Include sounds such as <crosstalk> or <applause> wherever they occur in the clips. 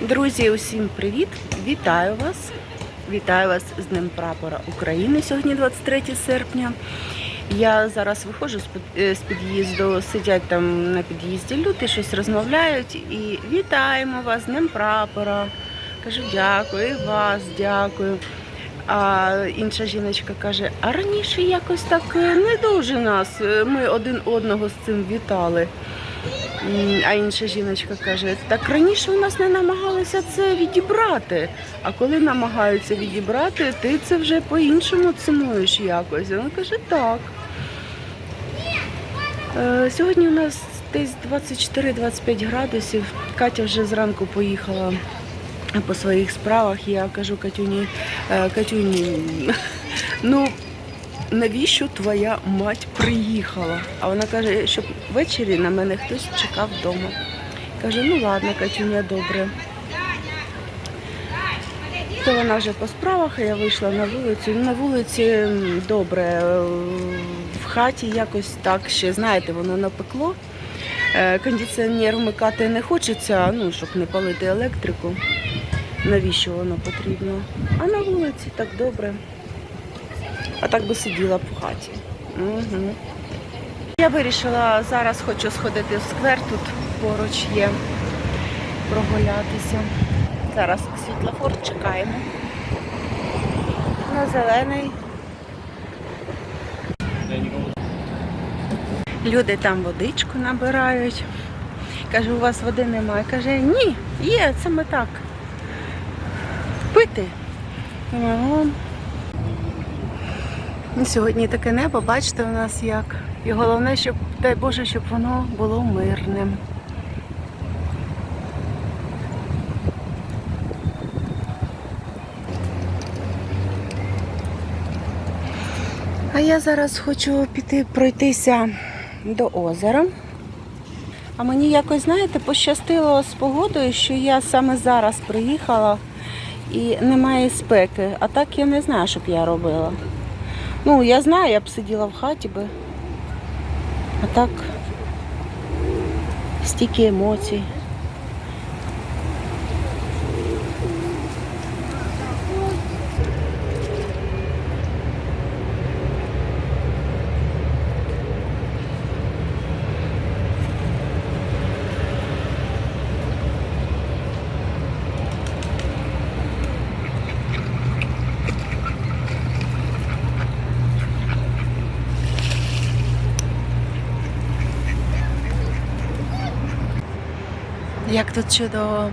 Друзі, усім привіт! Вітаю вас! Вітаю вас з Днем Прапора України. Сьогодні 23 серпня. Я зараз виходжу е, з під'їзду, сидять там на під'їзді люди, щось розмовляють і вітаємо вас з Днем Прапора. Кажу, дякую, і вас дякую. А інша жіночка каже: а раніше якось так е, не дуже нас. е, Ми один одного з цим вітали. А інша жіночка каже: так раніше у нас не намагалися це відібрати. А коли намагаються відібрати, ти це вже по-іншому цінуєш якось. Вона каже, так. Е, Сьогодні у нас десь 24-25 градусів. Катя вже зранку поїхала по своїх справах. Я кажу Катюні, «Е, Катюні, ну навіщо твоя мать приїхала? А вона каже, щоб ввечері на мене хтось чекав вдома. Каже, ну ладно, Катюня, добре. То вона вже по справах, а я вийшла на вулицю. На вулиці добре, е, в хаті якось так ще, знаєте, воно напекло. Е, Кондиціонер вмикати не хочеться, ну, щоб не палити електрику. Навіщо воно потрібно? А на вулиці так добре. А так би сиділа в хаті. Угу. Я вирішила зараз хочу сходити в сквер, тут поруч є прогулятися. Зараз світлофор чекаємо. На зелений. Люди там водичку набирають. Кажу, у вас води немає. Каже, ні, є, ми так. Пити. Думаю, «О, Ну, Сьогодні таке небо, бачите, у нас як. І головне, щоб, дай Боже, щоб воно було мирним. А я зараз хочу піти пройтися до озера. А мені якось, знаєте, пощастило з погодою, що я саме зараз приїхала і немає спеки. А так я не знаю, що б я робила. Ну, я знаю, я б сиділа в хаті би. А так стільки емоцій. Як тут чудово.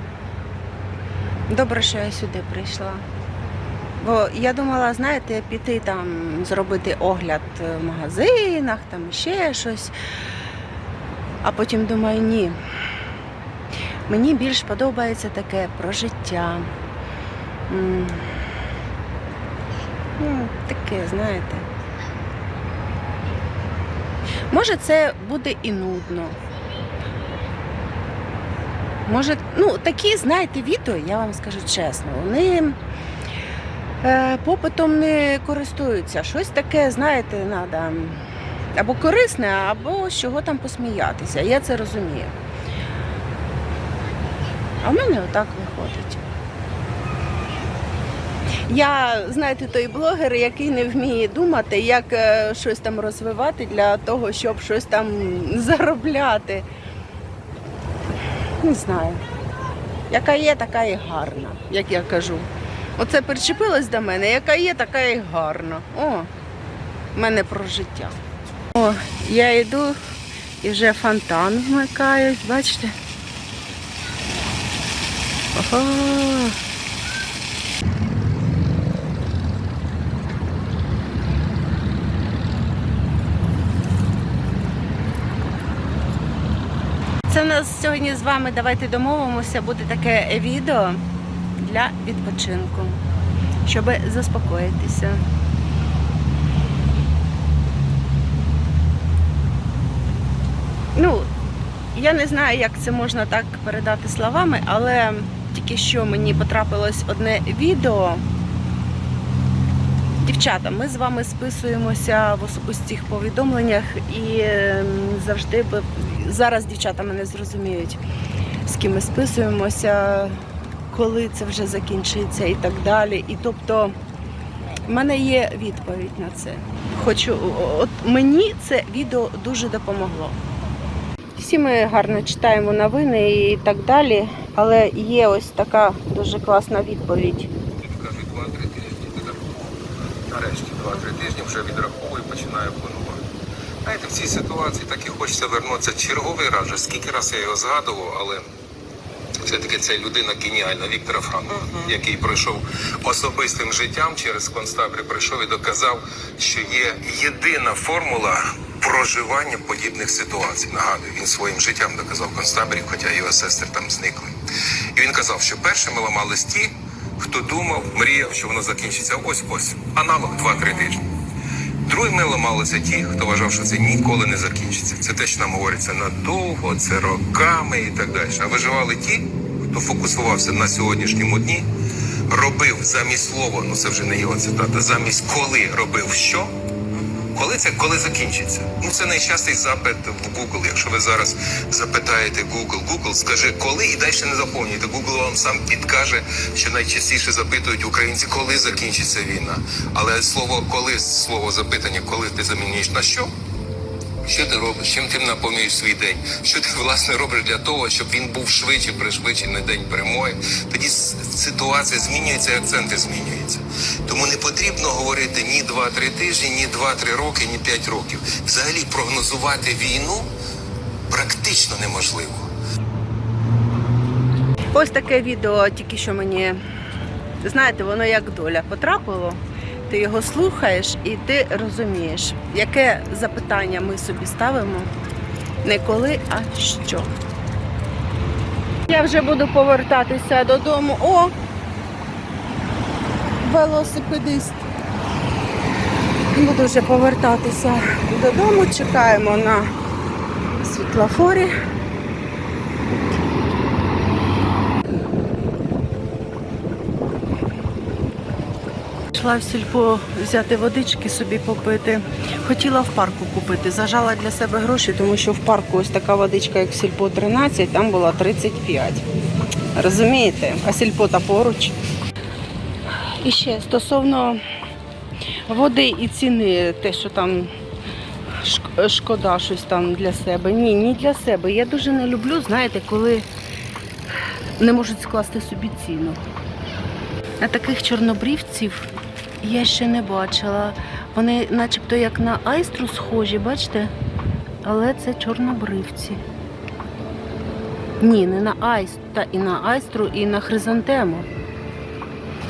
Добре, що я сюди прийшла. Бо я думала, знаєте, піти там, зробити огляд в магазинах, там ще щось. А потім думаю, ні. Мені більш подобається таке про життя. Ну, таке, знаєте. Може, це буде і нудно. Може, ну такі, знаєте, відео, я вам скажу чесно, вони е, попитом не користуються. Щось таке, знаєте, треба або корисне, або з чого там посміятися. Я це розумію. А в мене отак виходить. Я, знаєте, той блогер, який не вміє думати, як е, щось там розвивати для того, щоб щось там <laughs> заробляти. Не знаю. Яка є, така і гарна, як я кажу. Оце причепилось до мене, яка є, така і гарна. О, в мене про життя. О, я йду і вже фонтан вмикають, бачите? Ого. Нас сьогодні з вами, давайте домовимося, буде таке відео для відпочинку, щоб заспокоїтися. Ну, я не знаю, як це можна так передати словами, але тільки що мені потрапилось одне відео. Дівчата, ми з вами списуємося в особистих повідомленнях і ем, завжди зараз дівчата мене зрозуміють, з ким ми списуємося. коли це вже закінчиться і так далі. І тобто в мене є відповідь на це. Хочу, от мені це відео дуже допомогло. Всі ми гарно читаємо новини і так далі, але є ось така дуже класна відповідь. Кажуть, два-три тижні. Нарешті два-три тижні вже відраховую починаю планувати. Знаєте, в цій ситуації так і хочеться вернутися черговий раз. Вже скільки раз я його згадував, але все-таки це людина геніальна, Віктора Франкова, який пройшов особистим життям через концтабір, прийшов і доказав, що є єдина формула проживання подібних ситуацій. Нагадую, він своїм життям доказав в хоча його сестри там зникли. І він казав, що першими ламались ті, хто думав, мріяв, що воно закінчиться ось ось. Аналог 2-3 тижні. Другими ламалися ті, хто вважав, що це ніколи не закінчиться. Це те, що нам говориться надовго, це роками і так далі. А виживали ті, хто фокусувався на сьогоднішньому дні, робив замість слова, ну це вже не його цитата, замість коли робив що. Коли це коли закінчиться? Ну це найчастий запит в Google. Якщо ви зараз запитаєте Google, Google скаже коли і далі не заповнюйте. Google вам сам підкаже, що найчастіше запитують українці, коли закінчиться війна. Але слово коли слово запитання, коли ти замінюєш на що? Що ти робиш? Чим ти наповнюєш свій день? Що ти власне робиш для того, щоб він був швидше, пришвидшений день перемоги? Тоді ситуація змінюється, і акценти змінюються. Тому не потрібно говорити ні 2-3 тижні, ні 2-3 роки, ні 5 років. Взагалі прогнозувати війну практично неможливо. Ось таке відео тільки що мені, знаєте, воно як доля потрапило. Ти його слухаєш і ти розумієш, яке запитання ми собі ставимо не коли, а що. Я вже буду повертатися додому. О! Велосипедист. Буду вже повертатися додому. Чекаємо на світлофорі. Пішла в сільпо взяти водички собі попити. Хотіла в парку купити. Зажала для себе гроші, тому що в парку ось така водичка, як в сільпо 13, там була 35. Розумієте? А сільпо та поруч. І ще стосовно води і ціни, те, що там шкода щось там для себе. Ні, ні для себе. Я дуже не люблю, знаєте, коли не можуть скласти собі ціну. А таких чорнобрівців я ще не бачила. Вони начебто як на айстру схожі, бачите? Але це чорнобривці. Ні, не на айстру, та і на айстру, і на хризантему.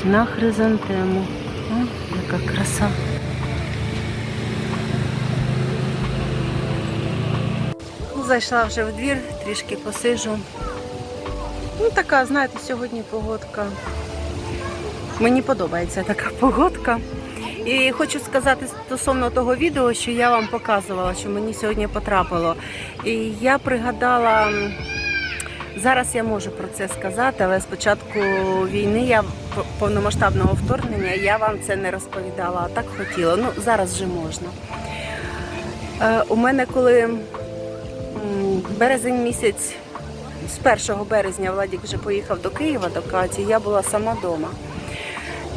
На хризантему. О, яка краса. Зайшла вже в двір, трішки посижу. Ну, така, знаєте, сьогодні погодка. Мені подобається така погодка. І хочу сказати стосовно того відео, що я вам показувала, що мені сьогодні потрапило. І я пригадала, зараз я можу про це сказати, але спочатку війни я повномасштабного вторгнення я вам це не розповідала, а так хотіла. Ну, зараз вже можна. Е, у мене коли березень місяць, з 1 березня Владік вже поїхав до Києва, до Каті, я була сама вдома.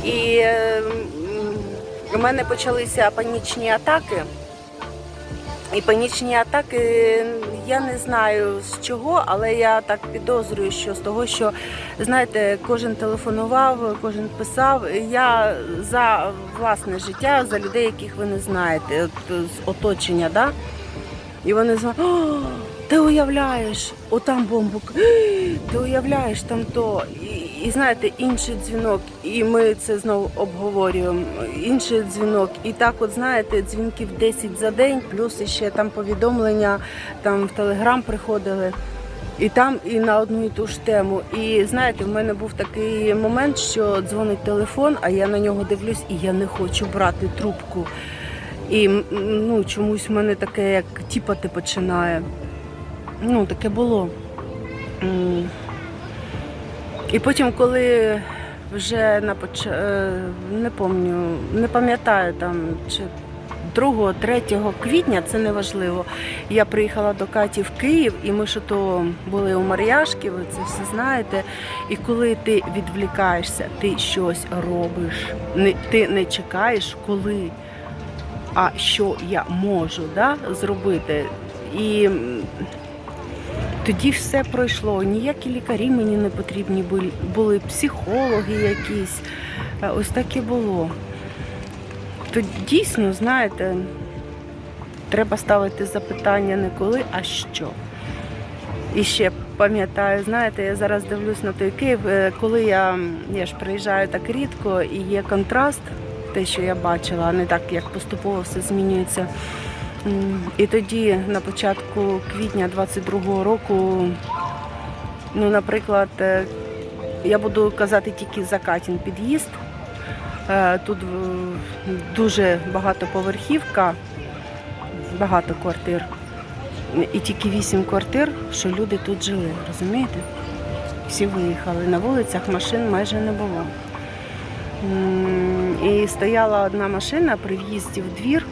І е, м, у мене почалися панічні атаки. І панічні атаки, я не знаю з чого, але я так підозрюю, що з того, що знаєте, кожен телефонував, кожен писав. Я за власне життя, за людей, яких ви не знаєте, от, з оточення, да? І вони «О, ти уявляєш, отам бомбу, ти уявляєш там то. І, і знаєте, інший дзвінок, і ми це знову обговорюємо. Інший дзвінок. І так, от знаєте, дзвінків 10 за день, плюс ще там повідомлення там в Телеграм приходили. І там, і на одну і ту ж тему. І знаєте, в мене був такий момент, що дзвонить телефон, а я на нього дивлюсь, і я не хочу брати трубку. І ну, чомусь в мене таке, як тіпати починає. Ну, таке було. І потім, коли вже на поч... е, не пам'ятаю, не пам'ятаю там, чи 2-3 квітня, це не важливо. Я приїхала до Каті в Київ, і ми що то були у Мар'яшки, ви це все знаєте. І коли ти відвлікаєшся, ти щось робиш. Не, ти не чекаєш, коли, а що я можу да, зробити. І тоді все пройшло. Ніякі лікарі мені не потрібні були, були психологи якісь. Е, Ось так і було. То дійсно, знаєте, треба ставити запитання не коли, а що. І ще пам'ятаю, знаєте, я зараз дивлюсь на той Київ, е, коли я, я ж приїжджаю так рідко і є контраст, те, що я бачила, а не так, як поступово все змінюється. І тоді на початку квітня 22-го року, ну, наприклад, е, я буду казати тільки за Катін під'їзд. Е, Тут е, дуже багатоповерхівка, багато квартир. І тільки вісім квартир, що люди тут жили, розумієте? Всі виїхали. На вулицях машин майже не було. І стояла одна машина при в'їзді в двір.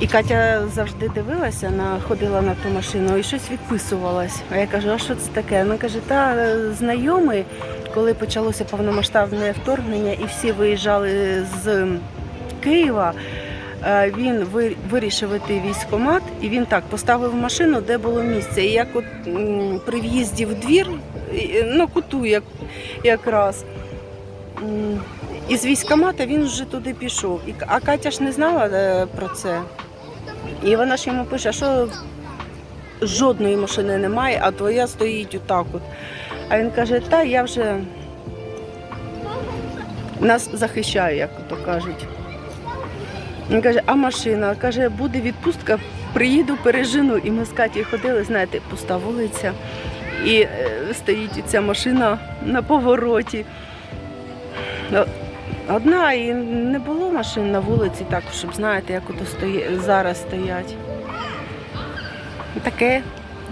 І Катя завжди дивилася, на, ходила на ту машину і щось відписувалась. А я кажу, а що це таке? Вона каже, та е, знайомий, коли почалося повномасштабне вторгнення і всі виїжджали з Києва. е, Він вирішив іти військкомат, і він так поставив машину, де було місце. І як от при в'їзді в двір, і- на куту як, якраз. м, Із військкомата він вже туди пішов. А Катя ж не знала е, про це. І вона ж йому пише, що жодної машини немає, а твоя стоїть отак от. А він каже, та я вже нас захищаю, як то кажуть. Він каже, а машина? Каже, буде відпустка, приїду, пережену. І ми з Катєю ходили, знаєте, пуста вулиця. І е, стоїть ця машина на повороті. Ну, Одна і не було машин на вулиці, так, щоб знаєте, як ото стої... зараз стоять. Таке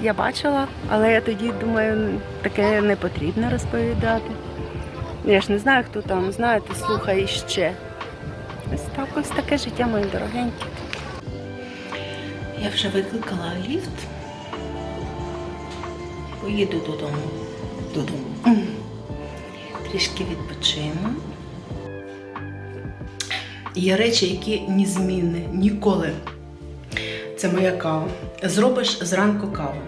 я бачила, але я тоді думаю, таке не потрібно розповідати. Я ж не знаю, хто там, знаєте, слухає ще. Ось так ось таке життя, мої дорогенькі. Я вже викликала ліфт. Поїду додому. Додому. Трішки відпочину. Є речі, які незмінні, ніколи. Це моя кава. Зробиш зранку каву.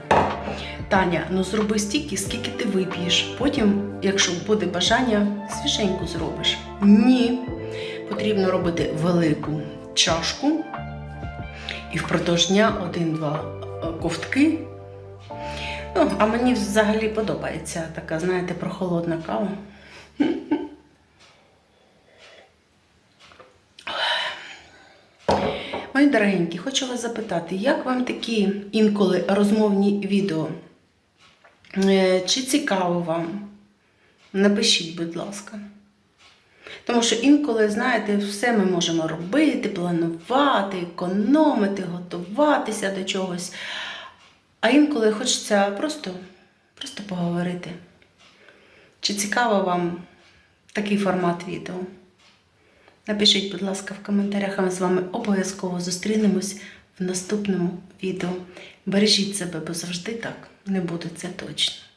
Таня, ну зроби стільки, скільки ти вип'єш. Потім, якщо буде бажання, свіженьку зробиш. Ні. Потрібно робити велику чашку і впродовж дня один-два е, ковтки. Ну, а мені взагалі подобається така, знаєте, прохолодна кава. Мої дорогенькі, хочу вас запитати, як вам такі інколи розмовні відео? Е, Чи цікаво вам? Напишіть, будь ласка. Тому що інколи, знаєте, все ми можемо робити, планувати, економити, готуватися до чогось. А інколи хочеться просто, просто поговорити. Чи цікаво вам такий формат відео? Напишіть, будь ласка, в коментарях, а ми з вами обов'язково зустрінемось в наступному відео. Бережіть себе, бо завжди так не буде це точно.